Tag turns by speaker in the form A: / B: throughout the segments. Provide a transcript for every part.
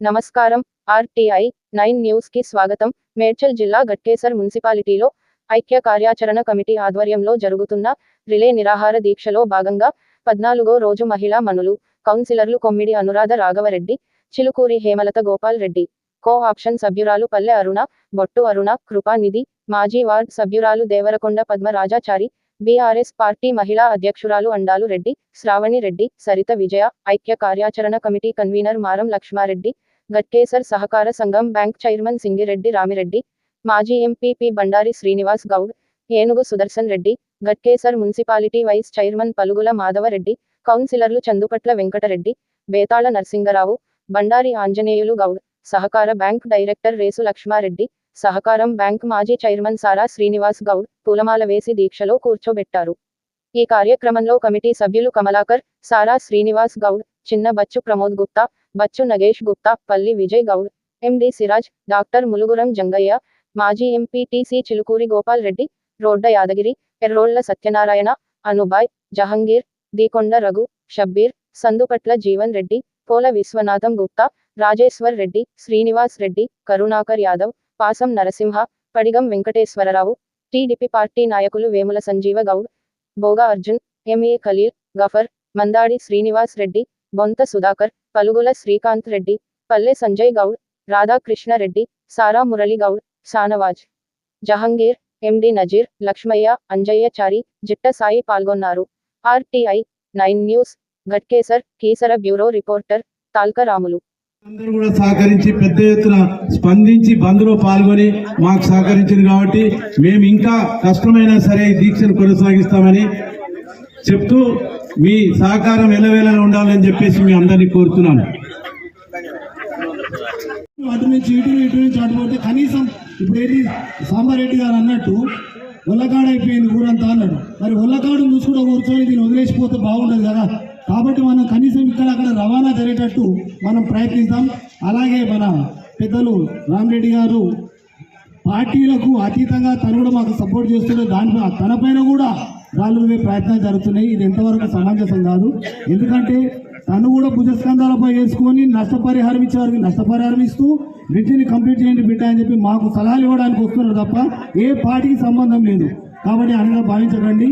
A: నమస్కారం. RTI nine న్యూస్కి స్వాగతం. మేడ్చల్ జిల్లా గట్కేసర్ మున్సిపాలిటీలో ఐక్య కార్యాచరణ కమిటీ ఆధ్వర్యంలో జరుగుతున్న రిలే నిరాహార దీక్షలో భాగంగా పద్నాలుగో రోజు మహిళా మనులు కౌన్సిలర్లు కొమ్మిడి అనురాధ రాఘవరెడ్డి చిలుకూరి హేమలత గోపాల్ రెడ్డి కో ఆప్షన్ సభ్యురాలు పల్లె అరుణ బొట్టు అరుణ కృపానిధి మాజీ వార్డ్ సభ్యురాలు దేవరకొండ పద్మరాజాచారి బీఆర్ఎస్ పార్టీ మహిళా అధ్యక్షురాలు అండాలు రెడ్డి శ్రావణి రెడ్డి సరిత విజయ ఐక్య కార్యాచరణ కమిటీ కన్వీనర్ మారం లక్ష్మారెడ్డి గట్కేసర్ సహకార సంఘం బ్యాంక్ చైర్మన్ సింగిరెడ్డి రామిరెడ్డి మాజీ MPP Bandari Srinivas Goud Enugu Sudarshan Reddy Ghatkesar municipality vice chairman Palugula Madhavareddy కౌన్సిలర్లు చందుపట్ల వెంకటరెడ్డి బేతాళ నరసింగరావు బండారి ఆంజనేయులు గౌడ్ సహకార బ్యాంక్ డైరెక్టర్ రేసు లక్ష్మారెడ్డి సహకారం బ్యాంక్ మాజీ చైర్మన్ సారా శ్రీనివాస్ గౌడ్ పూలమాల వేసి దీక్షలో కూర్చోబెట్టారు. ఈ కార్యక్రమంలో కమిటీ సభ్యులు కమలాకర్ సారా శ్రీనివాస్ గౌడ్ చిన్న బచ్చు ప్రమోద్ గుప్తా బచ్చు నగేష్ గుప్తా పల్లి విజయ్ గౌడ్ ఎండి సిరాజ్ డాక్టర్ ములుగురం జంగయ్య మాజీ MPTC Chilukuri Gopal Reddy Rodda Yadagiri Errolla Satyanarayana Anubai Jahangir Deekonda Raghu Shabbir Sandupatla Jeevan Reddy Pola Vishwanatham Gupta Rajeshwar Reddy Srinivas Reddy Karunakar Yadav Pasam Narasimha Padigam Venkateswararao TDP party నాయకులు Vemula Sanjeeva Goud Bhoga Arjun MA Khaleel Gafar Mandadi Srinivas Reddy బొంత సుధాకర్ పలుగుల శ్రీకాంత్ రెడ్డి పల్లె సంజయ్ గౌడ్ రాధాకృష్ణరెడ్డి సారా మురళి గౌడ్ షానవాజ్ జహంగీర్ ఎండి నజీర్ లక్ష్మయ్య అంజయ్యచారి జిట్ట సాయి పాల్గొన్నారు. RTI nine news Ghatkesar Keesara bureau reporter Talkaramulu
B: అందరూ కూడా సహకరించి పెద్ద ఎత్తున స్పందించి బంద్లో పాల్గొని మాకు సహకరించింది కాబట్టి మేము ఇంకా కష్టమైనా సరే దీక్షను కొనసాగిస్తామని చెప్తూ మీ సహకారం ఎలవేళలా ఉండాలని చెప్పేసి మీ అందరినీ కోరుతున్నాను.
C: అటు నుంచి ఇటు ఇటు నుంచి అటు పోతే కనీసం ఇప్పుడు ఏంటి సాంబారెడ్డి గారు అన్నట్టు ఒళ్ళకాడ అయిపోయింది ఊరంతా అన్నాడు. మరి ఒళ్ళకాడు చూసుకుంటూ కూర్చొని దీన్ని వదిలేసిపోతే బాగుండదు కదా. కాబట్టి మనం కనీసం ఇక్కడ అక్కడ రవాణా జరిగేటట్టు మనం ప్రయత్నిస్తాం అలాగే మన పెద్దలు రామరెడ్డి గారు పార్టీలకు అతీతంగా తను కూడా మాకు సపోర్ట్ చేస్తుండే దానిపై తనపైన కూడా రాళ్ళు ప్రయత్నాలు జరుగుతున్నాయి. ఇది ఎంతవరకు సమంజసం కాదు. ఎందుకంటే తను కూడా భుజస్కంధాలపై వేసుకొని నష్టపరిహారం ఇచ్చే వారికి నష్టపరిహారం ఇస్తూ బ్రిడ్జిని కంప్లీట్ చేయండి బిడ్డ అని చెప్పి మాకు సలహాలు ఇవ్వడానికి వస్తున్నారు తప్ప ఏ పార్టీకి సంబంధం లేదు. కాబట్టి అనగా భావించకండి.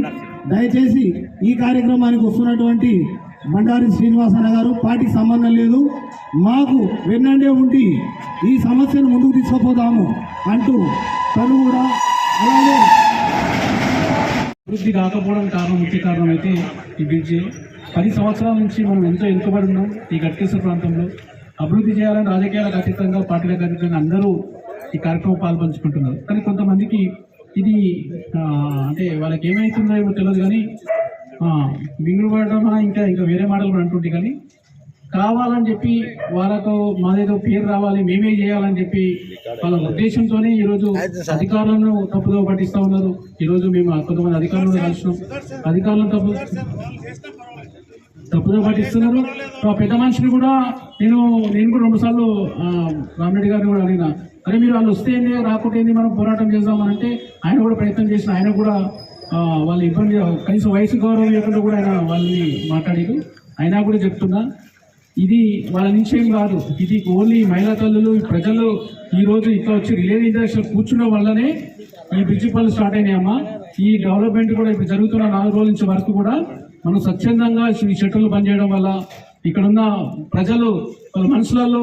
C: దయచేసి ఈ కార్యక్రమానికి వస్తున్నటువంటి బండారి శ్రీనివాసన్న గారు పార్టీకి సంబంధం లేదు. మాకు వెన్నండే ఉండి ఈ సమస్యను ముందుకు తీసుకుపోతాము అంటూ తను కూడా
D: అభివృద్ధి కాకపోవడం కారణం ముఖ్య కారణం అయితే ఈ బ్రిడ్జ్. పది సంవత్సరాల నుంచి మనం ఎంతో వెనుకబడి ఉన్నాం ఈ గట్కేశ్వర ప్రాంతంలో. అభివృద్ధి చేయాలని రాజకీయాలకు అతీతంగా పార్టీలకు అతీతంగా అందరూ ఈ కార్యక్రమం పాల్పంచుకుంటున్నారు. కానీ కొంతమందికి ఇది అంటే వాళ్ళకి ఏమవుతుందో ఏమో తెలియదు కానీ మింగుడు పడడం ఇంకా ఇంకా వేరే మాటలు కూడా అంటుంటే కానీ కావాలని చెప్పి వాళ్ళకు మాదేదో పేరు రావాలి మేమే చేయాలని చెప్పి వాళ్ళ ఉద్దేశంతోనే ఈరోజు అధికారులను తప్పుదో పట్టిస్తా ఉన్నారు. ఈరోజు మేము కొంతమంది అధికారులను కలిసినాం. అధికారులను తప్పు తప్పుదో పట్టిస్తున్నారు. పెద్ద మనిషిని కూడా నేను నేను కూడా రెండుసార్లు రామరెడ్డి గారిని కూడా అడిగిన అరే మీరు వాళ్ళు వస్తే ఏంది రాకుంటే ఏంది మనం పోరాటం చేద్దామని అంటే ఆయన కూడా ప్రయత్నం చేసిన ఆయన కూడా వాళ్ళు ఇబ్బంది కనీసం వయసు గౌరవం లేకుండా కూడా ఆయన వాళ్ళని మాట్లాడారు. అయినా కూడా చెప్తున్నా ఇది వాళ్ళ నుంచి ఏం కాదు. ఇది ఓన్లీ మహిళా తల్లులు ప్రజలు ఈ రోజు ఇట్లా వచ్చి రిలే ఇండస్ట్రీ కూర్చున్న వల్లనే ఈ బ్రిడ్జి పనులు స్టార్ట్ అయినాయమ్మా ఈ డెవలప్మెంట్ కూడా ఇప్పుడు జరుగుతున్న నాలుగు రోజుల నుంచి వరకు కూడా మనం స్వచ్ఛందంగా ఈ షట్టర్లు పనిచేయడం వల్ల ఇక్కడున్న ప్రజలు వాళ్ళ మనసులలో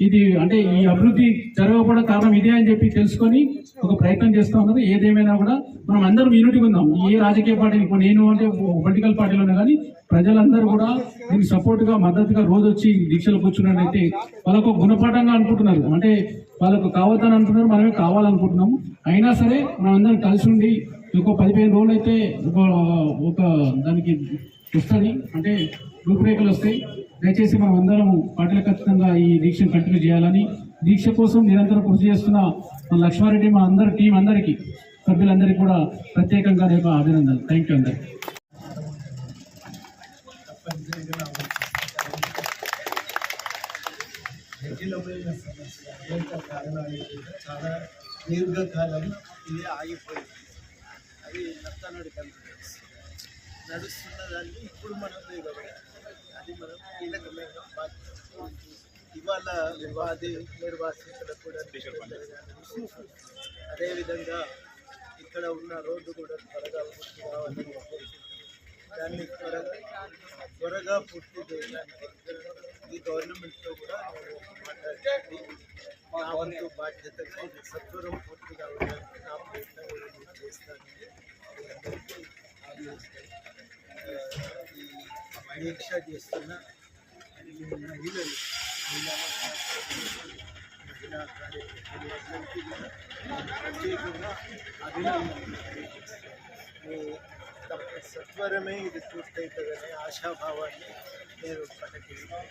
D: ఇది అంటే ఈ అభివృద్ధి జరగకపోవడం కారణం ఇదే అని చెప్పి తెలుసుకొని ఒక ప్రయత్నం చేస్తూ ఉన్నారు ఏదేమైనా కూడా మనం అందరం యూనిటీ ఉందాం ఏ రాజకీయ పార్టీ ఇప్పుడు నేను అంటే పొలిటికల్ పార్టీలోనే కానీ ప్రజలందరూ కూడా దీనికి సపోర్ట్గా మద్దతుగా రోజు వచ్చి దీక్షలు కూర్చున్నట్టయితే వాళ్ళకు గుణపాఠంగా అనుకుంటున్నారు. అంటే వాళ్ళకు కావద్దని అనుకుంటున్నారు మనమే కావాలనుకుంటున్నాము. అయినా సరే మనం అందరం కలిసి ఉండి ఇంకో పదిహేను రోజులు అయితే ఒక ఒక దానికి వస్తుంది. అంటే రూపురేఖలు వస్తాయి. దయచేసి మనం అందరం పార్టీల ఖచ్చితంగా ఈ దీక్షను కంటిన్యూ చేయాలని దీక్ష కోసం నిరంతరం కృషి చేస్తున్న మన లక్ష్మారెడ్డి మా అందరి టీం అందరికీ సభ్యులందరికీ కూడా ప్రత్యేకంగా రేపు అభినందనలు. థ్యాంక్ యూ అందరికీ.
E: జటిలమైన సమస్య అనేక కారణాలు చాలా దీర్ఘకాలం ఇది ఆగిపోయింది అది నత్తనుడి కాన్ఫిడెన్స్ నడుస్తున్న దాన్ని ఇప్పుడు మనం దిగబడాలి అది మనం కీలకమైన బాధ్యత ఇవాళ ఉపాధి నిర్వాసితులకు కూడా అదేవిధంగా ఇక్కడ ఉన్న రోడ్డు కూడా త్వరగా పూర్తి కావాలని దాన్ని త్వరగా త్వరగా పూర్తి చేయడానికి ఈ గవర్నమెంట్తో కూడా మాట్లాడి నా వంతు బాధ్యతగా ఇది సత్వరం పూర్తి కావడానికి నా ప్రయత్నం నేను చేస్తానని మీ అందరికీ ఆ, ఈ దీక్ష చేస్తున్న ఈ మహిళలు మహిళా మహిళా కార్యకర్తలందరికీ కూడా ప్రత్యేకంగా అభినందనలు మీ తప్ప సత్వరమే ఇది పూర్తవుతుందనే ఆశాభావాన్ని నేను ప్రకటిస్తున్నాను